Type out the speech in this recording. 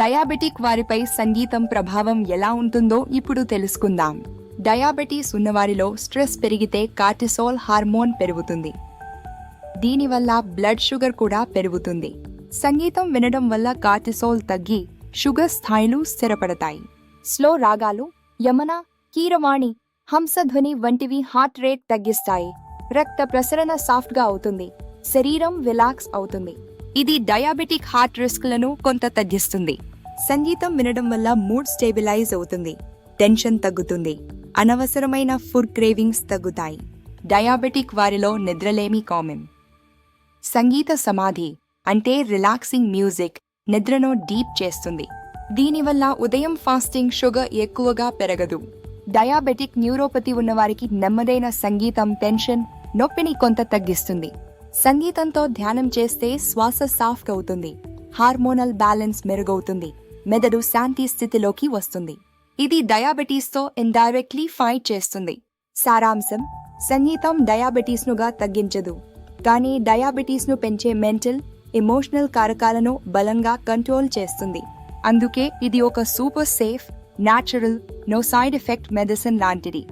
Diabetic వారిపై సంగీతం ప్రభావం ఎలా ఉంటుందో ఇప్పుడు తెలుసుకుందాం. డయాబెటీస్ ఉన్నవారిలో స్ట్రెస్ పెరిగితే కార్టిసోల్ హార్మోన్ పెరుగుతుంది. దీనివల్ల బ్లడ్ షుగర్ కూడా పెరుగుతుంది. సంగీతం వినడం వల్ల కార్టిసోల్ తగ్గి షుగర్ స్థాయిలు స్థిరపడతాయి. స్లో రాగాలు యమన కీరవాణి హంసధ్వని వంటివి హార్ట్ రేట్ తగ్గిస్తాయి. రక్త ప్రసరణ సాఫ్ట్గా అవుతుంది. శరీరం రిలాక్స్ అవుతుంది. ఇది డయాబెటిక్ హార్ట్ రిస్క్లను కొంత తగ్గిస్తుంది. సంగీతం వినడం వల్ల మూడ్ స్టేబిలైజ్ అవుతుంది. టెన్షన్ తగ్గుతుంది. అనవసరమైన ఫుడ్ క్రేవింగ్స్ తగ్గుతాయి. డయాబెటిక్ వారిలో నిద్రలేమి కామన్ సంగీత సమాధి అంటే రిలాక్సింగ్ మ్యూజిక్ నిద్రను డీప్ చేస్తుంది. దీనివల్ల ఉదయం ఫాస్టింగ్ షుగర్ ఎక్కువగా పెరగదు. డయాబెటిక్ న్యూరోపతి ఉన్నవారికి నెమ్మదైన సంగీతం టెన్షన్ నొప్పిని కొంత తగ్గిస్తుంది. సంగీతంతో ధ్యానం చేస్తే శ్వాస సాఫ్ట్ అవుతుంది. హార్మోనల్ బ్యాలెన్స్ మెరుగవుతుంది. మెదడు శాంతి స్థితిలోకి వస్తుంది. ఇది డయాబెటీస్తో ఇండైరెక్ట్లీ ఫైట్ చేస్తుంది. సారాంశం సంగీతం డయాబెటీస్నుగా తగ్గించదు. కానీ డయాబెటీస్ను పెంచే మెంటల్ ఎమోషనల్ కారకాలను బలంగా కంట్రోల్ చేస్తుంది. అందుకే ఇది ఒక super safe natural no side effect medicine లాంటిది.